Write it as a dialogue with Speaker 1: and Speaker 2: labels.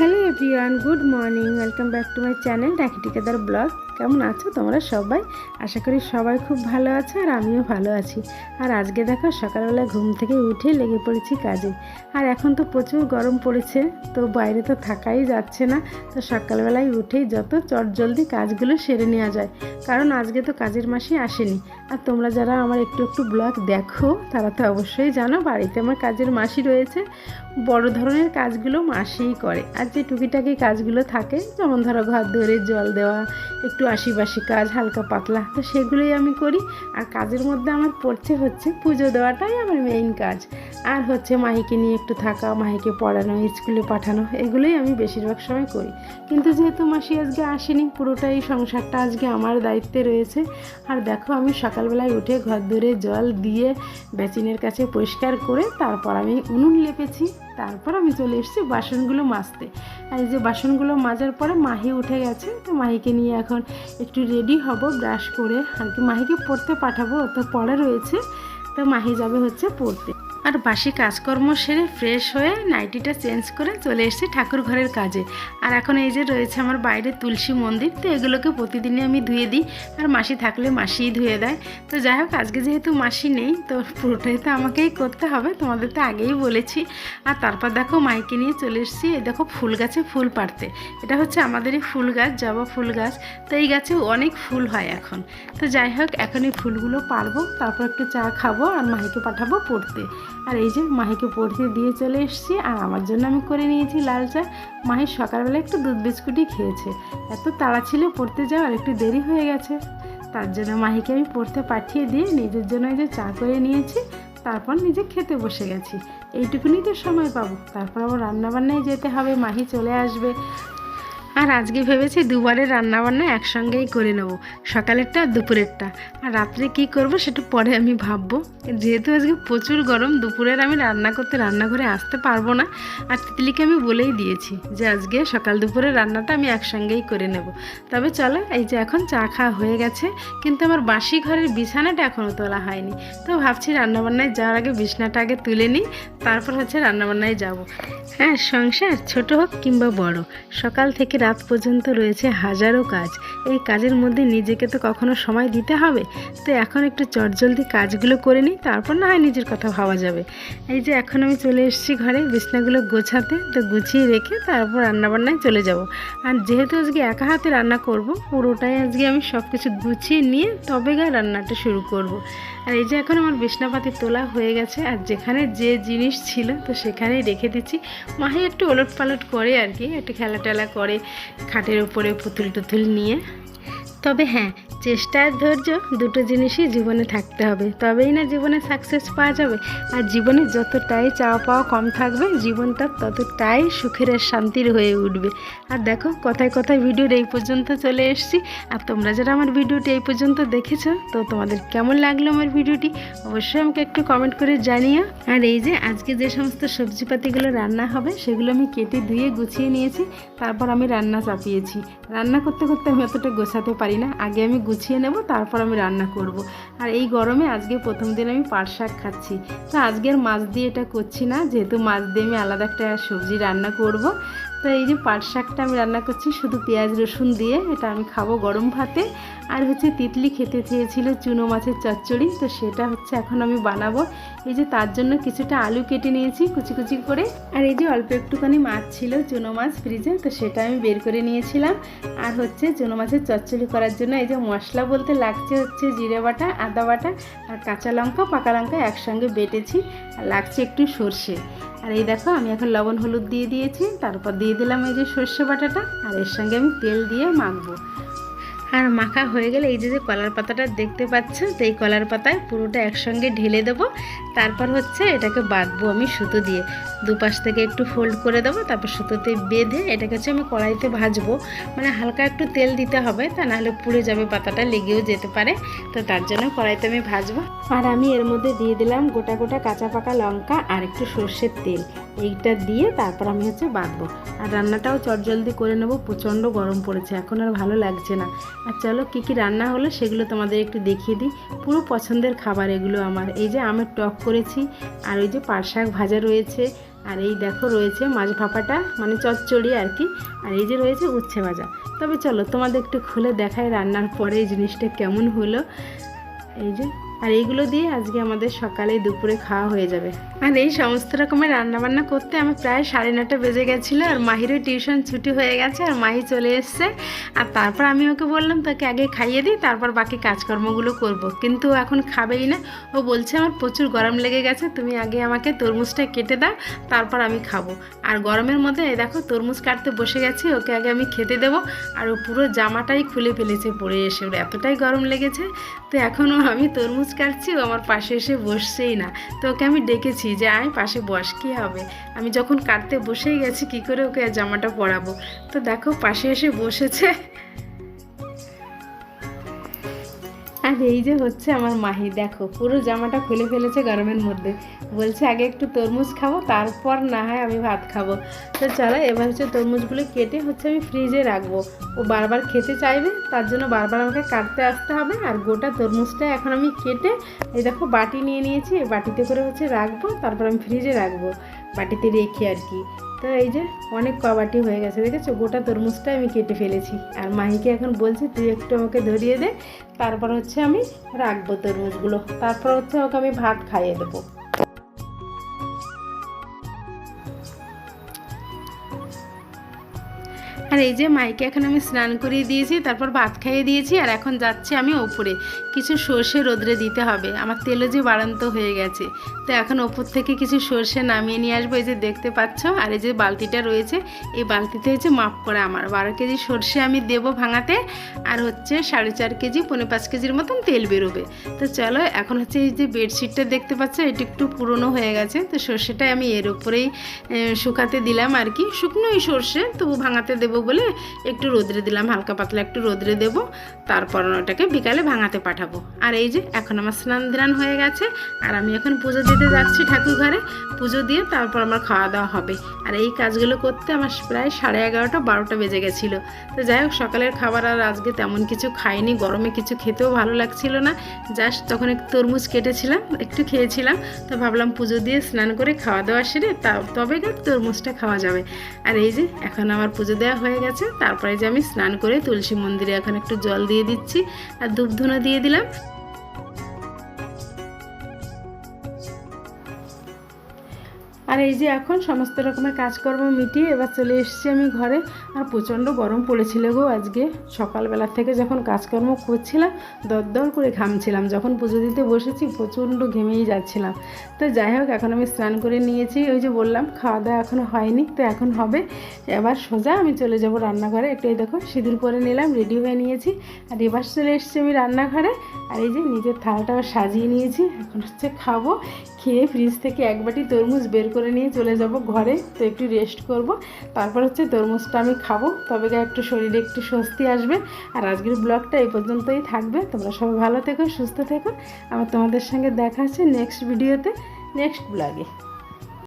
Speaker 1: Hello everyone, good morning. Welcome back to my channel Daki Tikadar blog. কেমন আছো তোমরা সবাই? আশা করি সবাই খুব ভালো আছো আর আমিও ভালো আছি। আর আজকে দেখো সকালবেলা ঘুম থেকে উঠে লেগে পড়েছি কাজে। আর এখন তো প্রচুর গরম পড়েছে, তো বাইরে তো থাকাই যাচ্ছে না। তো সকালবেলায় উঠেই যত চটজলদি কাজগুলো সেরে নেওয়া যায়। কারণ আজকে তো কাজের মাসে আসেনি। আর তোমরা যারা আমার একটু একটু ব্লগ দেখো, তারা তো অবশ্যই জানো বাড়িতে আমার কাজের মাসি রয়েছে। বড় ধরনের কাজগুলো মাসেই করে। আর যে টুকিটাকি কাজগুলো থাকে, যেমন ধরো ঘর ধরে জল দেওয়া, একটু আশিবাসি কাজ, হালকা পাতলা, তো সেগুলোই আমি করি। আর কাজের মধ্যে আমার পড়ছে হচ্ছে পুজো দেওয়াটাই আমার মেইন কাজ। আর হচ্ছে মাহিকে নিয়ে একটু থাকা, মাহিকে পড়ানো, স্কুলে পাঠানো, এগুলোই আমি বেশিরভাগ সময় করি। কিন্তু যেহেতু মাসি আজকে আসেনি, পুরোটাই সংসারটা আজকে আমার দায়িত্বে রয়েছে। আর দেখো, আমি সকালবেলায় উঠে ঘর ধরে জল দিয়ে বেচিনের কাছে পরিষ্কার করে তারপর আমি উনুন লেপেছি, তারপর আমি চলে এসেছি বাসনগুলো মাজতে। আর এই যে বাসনগুলো মাজার পরে মাহি উঠে গেছে, তো মাহিকে নিয়ে এখন একটু রেডি হব, ব্রাশ করে আর কি মাহিকে পড়তে পাঠাবো তো পড়া রয়েছে, তো মাহি যাবে হচ্ছে পড়তে। আর বাসি কাজকর্ম সেরে ফ্রেশ হয়ে নাইটিটা চেঞ্জ করে চলে এসেছি ঠাকুর ঘরের কাজে। আর এখন এই যে রয়েছে আমার বাইরে তুলসী মন্দির, তো এগুলোকে প্রতিদিনই আমি ধুয়ে দিই। আর মাসি থাকলে মাসিই ধুয়ে দেয়। তো যাই হোক, আজকে যেহেতু মাসি নেই, তো পুরোটাই তো আমাকেই করতে হবে, তোমাদের তো আগেই বলেছি। আর তারপর দেখো মাইকে নিয়ে চলে এসেছি, এই দেখো ফুল গাছে ফুল পাড়তে। এটা হচ্ছে আমাদেরই ফুল গাছ, জবা ফুল গাছ। তো এই গাছে অনেক ফুল হয় এখন। তো যাই হোক এখন এই ফুলগুলো পারব তারপর একটু চা খাব আর মাইকে পাঠাবো পড়তে। আর এই যে মাহিকে পড়তে দিয়ে চলে এসেছি, আর আমার জন্য আমি করে নিয়েছি লাল চা। মাহি সকালবেলা একটু দুধ বিস্কুটই খেয়েছে। এত তাড়া ছিল পড়তে যাওয়ার, একটু দেরি হয়ে গেছে। তার জন্য মাহিকে আমি পড়তে পাঠিয়ে দিয়ে নিজের জন্য এই যে চা করে নিয়েছি, তারপর নিজে খেতে বসে গেছি। এইটুকুনি তো সময় পাবো। তারপর আবার রান্নাবান্নায় যেতে হবে, মাহি চলে আসবে। আর আজকে ভেবেছি দুবারের রান্নাবান্না একসঙ্গেই করে নেব, সকালেরটা আর দুপুরেরটা। আর রাত্রে কি করব সেটা পরে আমি ভাববো। যেহেতু আজকে প্রচুর গরম, দুপুরের আমি রান্না করতে রান্নাঘরে আসতে পারব না। আর তিতলিকে আমি বলেই দিয়েছি যে আজকে সকাল দুপুরের রান্নাটা আমি একসঙ্গেই করে নেব। তবে চলো, এই যে এখন চা খাওয়া হয়ে গেছে, কিন্তু আমার বাসি ঘরের বিছানাটা এখনও তোলা হয়নি। তো ভাবছি রান্নাবান্নায় যাওয়ার আগে বিছানাটা আগে তুলে নিই, তারপর হচ্ছে রান্নাবান্নায় যাব। হ্যাঁ সংসার ছোট হোক কিংবা বড়, সকাল থেকে রাত পর্যন্ত রয়েছে হাজারো কাজ। এই কাজের মধ্যে নিজেকে তো কখনো সময় দিতে হবে। তো এখন একটু চটজলদি কাজগুলো করে নিই, তারপর না হয় নিজের কথা ভাবা যাবে। এই যে এখন আমি চলে এসেছি ঘরে, বিছনাগুলো গোছাতে, তো গুছিয়ে রেখে তারপর রান্নাবান্নায় চলে যাব। আর যেহেতু আজকে একা হাতে রান্না করব, পুরোটাই আজকে আমি সব কিছু গুছিয়ে নিয়ে তবে গা রান্নাটা শুরু করব। আর এই যে এখন আমার বিছনাপাতি তোলা হয়ে গেছে, আর যেখানে যে জিনিস ছিল তো সেখানেই রেখে দিচ্ছি। মাহি একটু ওলট পালট করে আর কি, একটু খেলা টেলা করে খাটের উপরে পুতুল টুতুল নিয়ে। তবে হ্যাঁ চেষ্টা আর ধৈর্য দুটো জিনিসই জীবনে থাকতে হবে। তবেই না জীবনে সাকসেস পাওয়া যাবে। আর জীবনে যতটাই চাওয়া পাওয়া কম থাকবে, জীবনটা ততটাই সুখের আর শান্তির হয়ে উঠবে। আর দেখো, কথায় কথায় ভিডিওর এই পর্যন্ত চলে এসেছি। আর তোমরা যারা আমার ভিডিওটি এই পর্যন্ত দেখেছ, তো তোমাদের কেমন লাগল আমার ভিডিওটি অবশ্যই আমাকে একটু কমেন্ট করে জানিও। আর এই যে, আজকে যে সমস্ত সবজিপাতিগুলো রান্না হবে, সেগুলো আমি কেটে ধুয়ে গুছিয়ে নিয়েছি। তারপর আমি রান্না চাপিয়েছি। রান্না করতে করতে আমি অতটা গোছাতে পারি না আগে আমি গুছিয়ে নেব, তারপর আমি রান্না করব। আর এই গরমে আজকে প্রথম দিন আমি পাট শাক খাচ্ছি তো আজকের মাছ দিয়ে এটা করছি না, যেহেতু মাছ দিয়ে আমি আলাদা একটা সবজি রান্না করব। তো এই যে পাট শাকটা আমি রান্না করছি, শুধু পেঁয়াজ, রসুন দিয়ে, এটা আমি খাব গরম ভাতে। আর হচ্ছে তিতলি খেতে চেয়েছিল চুনো মাছের চচ্চড়ি, তো সেটা হচ্ছে এখন আমি বানাবো। এই যে তার জন্য কিছুটা আলু কেটে নিয়েছি কুচি কুচি করে। আর এই যে অল্প একটুখানি মাছ ছিল চুনো মাছ ফ্রিজে, তো সেটা আমি বের করে নিয়েছিলাম। আর হচ্ছে চুনো মাছের চচ্চড়ি করার জন্য এই যে মশলা বলতে লাগছে হচ্ছে জিরে বাটা, আদা বাটা আর কাঁচা লঙ্কা, পাকা লঙ্কা একসঙ্গে বেটেছি। আর লাগছে একটু সর্ষে। আর এই দেখো আমি এখন লবণ, হলুদ দিয়ে দিয়েছি, তারপর দিয়ে দিলাম এই যে সর্ষে বাটাটা, আর এর সঙ্গে আমি তেল দিয়ে মাখবো। আর মাখা হয়ে গেলে এই যে যে কলার পাতাটা দেখতে পাচ্ছ তো এই কলার পাতায় পুরোটা একসঙ্গে ঢেলে দেবো। তারপর হচ্ছে এটাকে বাঁধবো আমি সুতো দিয়ে। দুপাশ থেকে একটু ফোল্ড করে দেবো, তারপর সুতোতে বেঁধে এটাকে হচ্ছে আমি কড়াইতে ভাজবো। মানে হালকা একটু তেল দিতে হবে, তা নাহলে পুড়ে যাবে, পাতাটা লেগেও যেতে পারে। তো তার জন্য কড়াইতে আমি ভাজবো। আর আমি এর মধ্যে দিয়ে দিলাম গোটা গোটা কাঁচা পাকা লঙ্কা আর একটু সর্ষের তেল। এইটা দিয়ে তারপর আমি হচ্ছে বাঁধবো। আর রান্নাটাও চটজলদি করে নেব, প্রচণ্ড গরম পড়েছে, এখন আর ভালো লাগছে না। আর চলো কী কী রান্না হলো সেগুলো তোমাদের একটু দেখিয়ে দিই। পুরো পছন্দের খাবার এগুলো আমার। এই যে আমের টক করেছি, আর ওই যে পাট শাক ভাজা রয়েছে আর এই দেখো রয়েছে মাছ ভাপাটা মানে চচ্চড়ি আর কি। আর এই যে রয়েছে উচ্ছে ভাজা। তবে চলো তোমাদের একটু খুলে দেখাই রান্নার পরে এই জিনিসটা কেমন হলো। এই যে আর এইগুলো দিয়ে আজকে আমাদের সকালে দুপুরে খাওয়া হয়ে যাবে। আর এই সমস্ত রকমের রান্নাবান্না করতে আমার প্রায় সাড়ে নটা বেজে গেছিল আর মাহিরও টিউশন ছুটি হয়ে গেছে আর মাহি চলে এসছে। আর তারপর আমি ওকে বললাম, তাকে আগে খাইয়ে দিই, তারপর বাকি কাজকর্মগুলো করব। কিন্তু এখন খাবেই না। ও বলছে, আমার প্রচুর গরম লেগে গেছে, তুমি আগে আমাকে তরমুজটা কেটে দাও, তারপর আমি খাব। আর গরমের মধ্যে দেখো, তরমুজ কাটতে বসে গেছি, ওকে আগে আমি খেতে দেবো। আর ও পুরো জামাটাই খুলে ফেলেছে পরে এসে। ওর এতটাই গরম লেগেছে তো এখনও আমি তরমুজ কাটছি, ও আমার পাশে এসে বসছেই না। তো ওকে আমি ডেকেছি যে, আয়, পাশে বস, কী হবে? আমি যখন কাটতে বসেই গেছি, কি করে ওকে জামাটা পরাবো? তো দেখো, পাশে এসে বসেছে। আর এই যে হচ্ছে আমার মাহি, দেখো, পুরো জামাটা খুলে ফেলেছে গরমের মধ্যে। বলছে, আগে একটু তরমুজ খাব, তারপর না হয় আমি ভাত খাব। তো চলো, এবার হচ্ছে তরমুজগুলো কেটে হচ্ছে আমি ফ্রিজে রাখব। ও বারবার খেতে চাইবে, তার জন্য বারবার আমাকে কাটতে আসতে হবে, আর গোটা তরমুজটা এখন আমি কেটে, এই দেখো, বাটি নিয়ে নিয়েছি বাটিতে করে হচ্ছে রাখব, তারপর আমি ফ্রিজে রাখব। বাটিতে রেখে আর কি। তো এই যে অনেক কবাটি হয়ে গেছে, দেখেছ? গোটা তরমুজটা আমি কেটে ফেলেছি। আর মাহিকে এখন বলছি, তুই একটু আমাকে ধরিয়ে দে, তারপর হচ্ছে আমি রাখব তরমুজগুলো। তারপর হচ্ছে ওকে আমি ভাত খাইয়ে দেবো। আর এই যে মাইকে এখন আমি স্নান করিয়ে দিয়েছি, তারপর ভাত খাইয়ে দিয়েছি, আর এখন যাচ্ছি আমি ওপরে। কিছু সর্ষে রোদ্রে দিতে হবে, আমার তেলও যে বাড়ান্ত হয়ে গেছে। তো এখন ওপর থেকে কিছু সর্ষে নামিয়ে নিয়ে আসব, এই যে দেখতে পাচ্ছ, আর এই যে বালতিটা রয়েছে, এই বালতিতে হচ্ছে মাপ করে আমার। বারো কেজি সর্ষে আমি দেবো ভাঙাতে, আর হচ্ছে সাড়ে চার কেজি পনেরো পাঁচ কেজির মতন তেল বেরোবে। তো চলো, এখন হচ্ছে এই যে বেডশিটটা দেখতে পাচ্ছ, এটি একটু পুরনো হয়ে গেছে, তো সর্ষেটা আমি এর উপরেই শুকাতে দিলাম আর কি। শুকনোই সর্ষে, তবু ভাঙাতে দেবো বলে একটু রোদ্রে দিলাম, হালকা পাতলা একটু রোদ্রে দেব, তারপর ওটাকে বিকালে ভাঙাতে পাঠাবো। আর এই যে, এখন আমার স্নান ধ্যান হয়ে গেছে, আর আমি এখন পুজো দিতে যাচ্ছি ঠাকুর ঘরে। পুজো দিয়ে তারপর আমার খাওয়া দাওয়া হবে। আর এই কাজগুলো করতে আমার প্রায় সাড়ে এগারোটা, বারোটা বেজে গেছিল। তো যাই হোক, সকালের খাবার আর আজকে তেমন কিছু খাইনি, গরমে কিছু খেতেও ভালো লাগছিল না। জাস্ট তখন একটু তরমুজ কেটেছিলাম, একটু খেয়েছিলাম। তো ভাবলাম পুজো দিয়ে স্নান করে খাওয়া দাওয়া সেরে তবে গা তরমুজটা খাওয়া যাবে। আর এই যে, এখন আমার পুজো দেওয়া হয়ে গেছে। তারপরে যে আমি স্নান করে তুলসী মন্দিরে এখন একটু জল দিয়ে দিচ্ছি। আর ধূপধুনো দিয়ে দিলাম। আর এই যে এখন সমস্ত রকমের কাজকর্ম মিটিয়ে এবার চলে এসেছি আমি ঘরে। আর প্রচণ্ড গরম পড়েছিল গো আজকে। সকালবেলা থেকে যখন কাজকর্ম করছিলাম, দরদর করে ঘামছিলাম। যখন পুজো দিতে বসেছি, প্রচণ্ড ঘেমেই যাচ্ছিলাম। তো যাই হোক, এখন আমি স্নান করে নিয়েছি। ওই যে বললাম খাওয়া দাওয়া এখনও হয়নি, তো এখন হবে। এবার সোজা আমি চলে যাব রান্নাঘরে। একটু এই দেখো, সিঁদুর পরে নিলাম রেডি হয়ে নিয়েছি। আর এবার চলে এসেছি আমি রান্নাঘরে। আর এই যে নিজের থালাটাও সাজিয়ে নিয়েছি। এখন হচ্ছে খাব। খেয়ে ফ্রিজ থেকে এক বাটি তরমুজ বের করে নিয়ে চলে যাব ঘরে। তো একটু রেস্ট করব। তারপর হচ্ছে তরমুজটা আমি খাব। তবে একটু শরীরে একটু স্বস্তি আসবে। আর আজকের ব্লগটা এই পর্যন্তই থাকবে। তোমরা সবাই ভালো থেকো, সুস্থ থেকো। আবার তোমাদের সঙ্গে দেখা আছে নেক্সট ভিডিওতে নেক্সট ব্লগে